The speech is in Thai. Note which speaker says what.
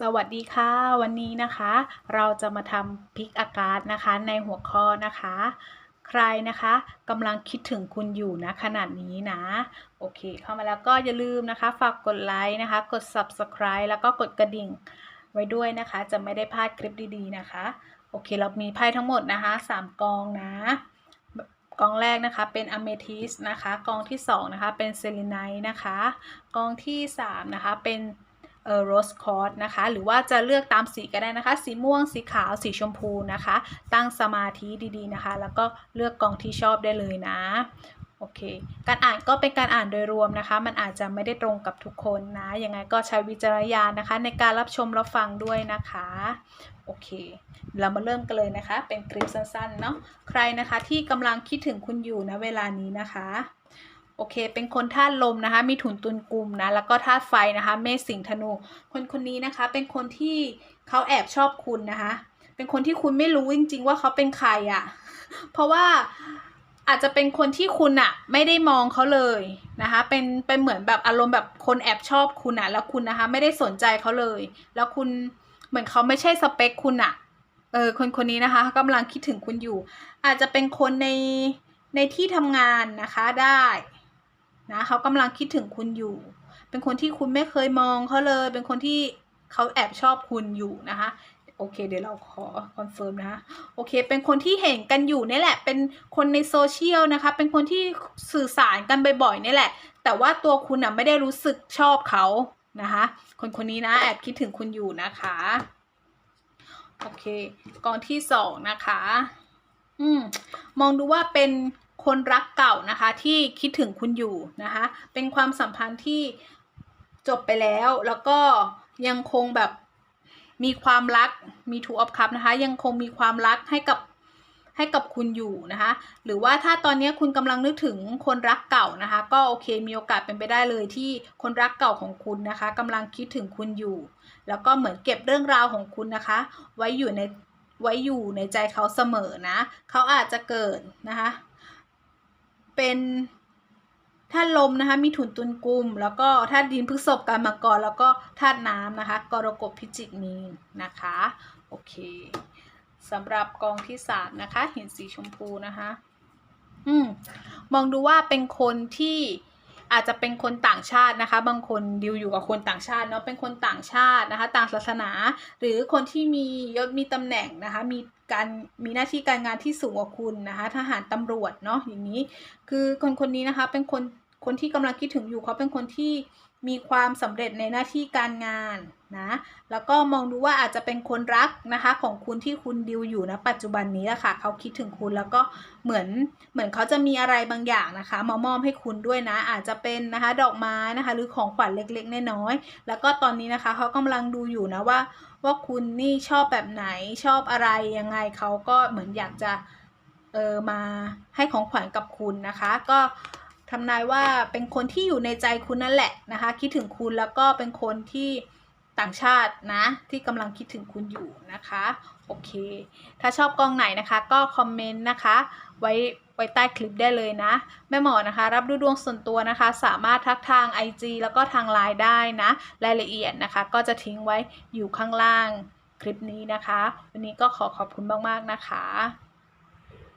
Speaker 1: สวัสดีค่ะ วันนี้นะคะ เราจะมาทำพิกอากาศนะคะในหัวข้อนะคะ ใครนะคะกำลังคิดถึงคุณอยู่นะขนาดนี้นะ โอเค เข้ามาแล้วก็อย่าลืมนะคะ ฝากกดไลค์นะคะ กด subscribe แล้วก็กดกระดิ่งไว้ด้วยนะคะ จะไม่ได้พลาดคลิปดีๆนะคะ โอเค เรามีไพ่ทั้งหมดนะคะ 3 กองนะกองแรกนะคะเป็นอเมทิสนะคะ กองที่2นะคะเป็นเซเลไนนะคะ กองที่3นะคะเป็น เอ่อโรสคอร์ดนะคะ หรือว่าจะเลือกตามสีก็ได้นะคะ สีม่วงสีขาวสีชมพูนะคะ ตั้งสมาธิดีๆนะคะ แล้วก็เลือกกองที่ชอบได้เลยนะโอเค การอ่านก็เป็นการอ่านโดยรวมนะคะ มันอาจจะไม่ได้ตรงกับทุกคนนะ ยังไงก็ใช้วิจารณญาณนะคะ ในการรับชมรับฟังด้วยนะคะ โอเค เรามาเริ่มกันเลยนะคะ เป็นคลิปสั้นๆเนาะ ใครนะคะที่กำลังคิดถึงคุณอยู่นะเวลานี้นะคะ โอเค เป็นคนธาตุลมนะคะ มีถุนตุนกลุ่มนะ แล้วก็ธาตุไฟนะคะ เมษสิงธนู คนคนนี้นะคะ เป็นคนที่เขาแอบชอบคุณนะคะ เป็นคนที่คุณไม่รู้จริง ๆ ว่าเขาเป็นใครอะ่ะ เพราะว่าอาจจะเป็นคนที่คุณอะไม่ได้มองเขาเลยนะคะ เป็นเป็นเหมือนแบบอารมณ์แบบคนแอบชอบคุณอะแล้วคุณนะคะ ไม่ได้สนใจเขาเลย แล้วคุณเหมือนเขาไม่ใช่สเปคคุณอะเออคนคนนี้นะคะกำลังคิดถึงคุณอยู่ อาจจะเป็นคนในในที่ทำงานนะคะได้ นะเขากำลังคิดถึงคุณอยู่ เป็นคนที่คุณไม่เคยมองเขาเลย เป็นคนที่เขาแอบชอบคุณอยู่นะคะโอเค เดี๋ยวเราขอคอนเฟิร์มนะคะโอเค เป็นคนที่เห็นกันอยู่นี่แหละ เป็นคนในโซเชียลนะคะ เป็นคนที่สื่อสารกันบ่อยๆนี่แหละ แต่ว่าตัวคุณอะไม่ได้รู้สึกชอบเขานะคะ คนคนนี้นะแอบคิดถึงคุณอยู่นะคะ โอเคกองที่สองนะคะ อืมมองดูว่าเป็น คนรักเก่านะคะที่คิดถึงคุณอยู่นะคะเป็นความสัมพันธ์ที่จบไปแล้ว แล้วก็ยังคงแบบมีความรักมีทูออฟคัพนะคะยังคงมีความรักให้กับให้กับคุณอยู่นะคะหรือว่าถ้าตอนนี้คุณกำลังนึกถึงคนรักเก่านะคะ ก็โอเคมีโอกาสเป็นไปได้เลยที่คนรักเก่าของคุณนะคะกำลังคิดถึงคุณอยู่ แล้วก็เหมือนเก็บเรื่องราวของคุณนะคะ ไว้อยู่ในไว้อยู่ในใจเขาเสมอนะเขาอาจจะเกิดนะคะ เป็นธาตุลมนะคะมีถุนตุนกุม แล้วก็ธาตุดินพฤษภกันมากรแล้วก็ธาตุน้ำนะคะ กรกฎพิจิกมีนนะคะโอเคสำหรับกองที่สามนะคะเห็นสีชมพูนะคะอืมมองดูว่าเป็นคนที่อาจจะเป็นคนต่างชาตินะคะ บางคนดิวอยู่กับคนต่างชาติเนาะเป็นคนต่างชาตินะคะ ต่างศาสนา หรือคนที่มียศมีตำแหน่งนะคะ มี การมีหน้าที่การงานที่สูงกว่าคุณนะคะทหารตำรวจเนาะอย่างนี้ คือคนคนนี้นะคะเป็นคนคนที่กำลังคิดถึงอยู่เขาเป็นคนที่ มีความสำเร็จในหน้าที่การงานนะแล้วก็มองดูว่าอาจจะเป็นคนรักนะคะของคุณที่คุณดิวอยู่นะปัจจุบันนี้แหละค่ะเขาคิดถึงคุณแล้วก็เหมือนเหมือนเขาจะมีอะไรบางอย่างนะคะมามอบให้คุณด้วยนะ อาจจะเป็นนะคะดอกไม้นะคะหรือของขวัญเล็กๆน้อยๆแล้วก็ตอนนี้นะคะเขากำลังดูอยู่นะว่า ว่าคุณนี่ชอบแบบไหนชอบอะไรยังไงเขาก็เหมือนอยากจะเออมาให้ของขวัญกับคุณนะคะ ก็ ทำนายว่าเป็นคนที่อยู่ในใจคุณนั่นแหละนะคะ คิดถึงคุณแล้วก็เป็นคนที่ต่างชาตินะ ที่กำลังคิดถึงคุณอยู่นะคะ โอเค ถ้าชอบกองไหนนะคะก็คอมเมนต์นะคะ ไว้ไว้ใต้คลิปได้เลยนะ แม่หมอนะคะ รับดูดวงส่วนตัวนะคะ สามารถทักทาง IG แล้วก็ทางไลน์ได้นะ รายละเอียดนะคะ ก็จะทิ้งไว้อยู่ข้างล่างคลิปนี้นะคะ วันนี้ก็ขอขอบคุณมาก ๆ นะคะ